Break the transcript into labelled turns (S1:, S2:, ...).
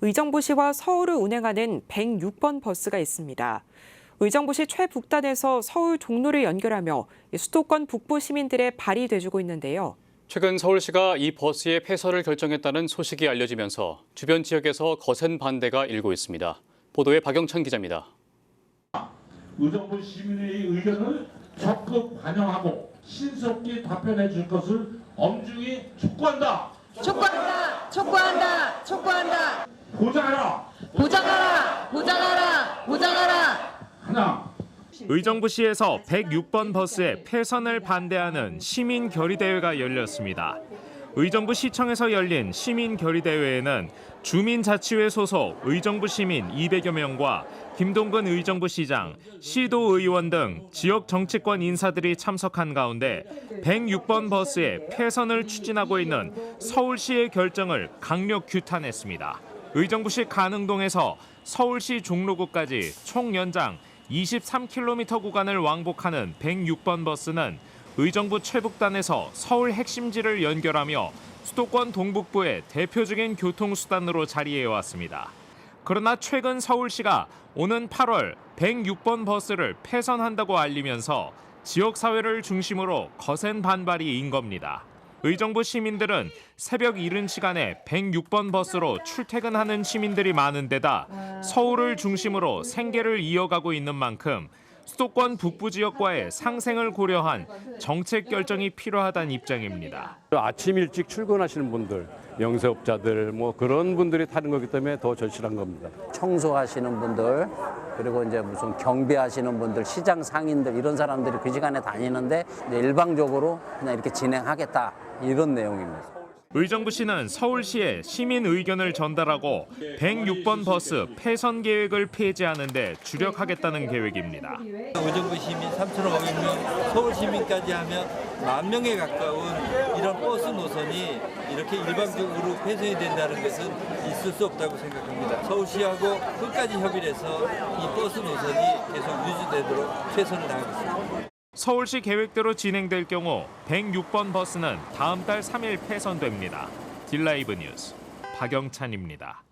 S1: 의정부시와 서울을 운행하는 106번 버스가 있습니다. 의정부시 최북단에서 서울 종로를 연결하며 수도권 북부 시민들의 발이 돼주고 있는데요.
S2: 최근 서울시가 이 버스의 폐설을 결정했다는 소식이 알려지면서 주변 지역에서 거센 반대가 일고 있습니다. 보도에 박영찬 기자입니다.
S3: 의정부 시민의 의견을 적극 반영하고 신속히 답변해 줄 것을 엄중히 촉구한다.
S4: 촉구한다! 촉구한다! 촉구한다!
S3: 보장하라.
S4: 보장하라! 보장하라! 보장하라!
S3: 하나.
S5: 의정부시에서 106번 버스의 폐선을 반대하는 시민 결의대회가 열렸습니다. 의정부 시청에서 열린 시민 결의대회에는 주민자치회 소속 의정부 시민 200여 명과 김동근 의정부 시장, 시도 의원 등 지역 정치권 인사들이 참석한 가운데 106번 버스의 폐선을 추진하고 있는 서울시의 결정을 강력 규탄했습니다. 의정부시 가능동에서 서울시 종로구까지 총 연장 23km 구간을 왕복하는 106번 버스는 의정부 최북단에서 서울 핵심지를 연결하며 수도권 동북부의 대표적인 교통수단으로 자리해 왔습니다. 그러나 최근 서울시가 오는 8월 106번 버스를 폐선한다고 알리면서 지역사회를 중심으로 거센 반발이 인 겁니다. 의정부 시민들은 새벽 이른 시간에 106번 버스로 출퇴근하는 시민들이 많은 데다 서울을 중심으로 생계를 이어가고 있는 만큼 수도권 북부 지역과의 상생을 고려한 정책 결정이 필요하다는 입장입니다.
S6: 아침 일찍 출근하시는 분들, 영세업자들 뭐 그런 분들이 타는 거기 때문에 더 절실한 겁니다.
S7: 청소하시는 분들 그리고 이제 무슨 경비하시는 분들 시장 상인들 이런 사람들이 그 시간에 다니는데 이제 일방적으로 그냥 이렇게 진행하겠다 이런 내용입니다.
S5: 의정부시는 서울시에 시민 의견을 전달하고 106번 버스 폐선 계획을 폐지하는 데 주력하겠다는 계획입니다.
S8: 의정부 시민 3,500명, 서울 시민까지 하면 만 명에 가까운 이런 버스 노선이 이렇게 일방적으로 폐쇄이 된다는 것은 있을 수 없다고 생각합니다. 서울시하고 끝까지 협의를 해서 이 버스 노선이 계속 유지되도록 최선을 다하겠습니다.
S5: 서울시 계획대로 진행될 경우 106번 버스는 다음 달 3일 폐선됩니다. 딜라이브 뉴스 박영찬입니다.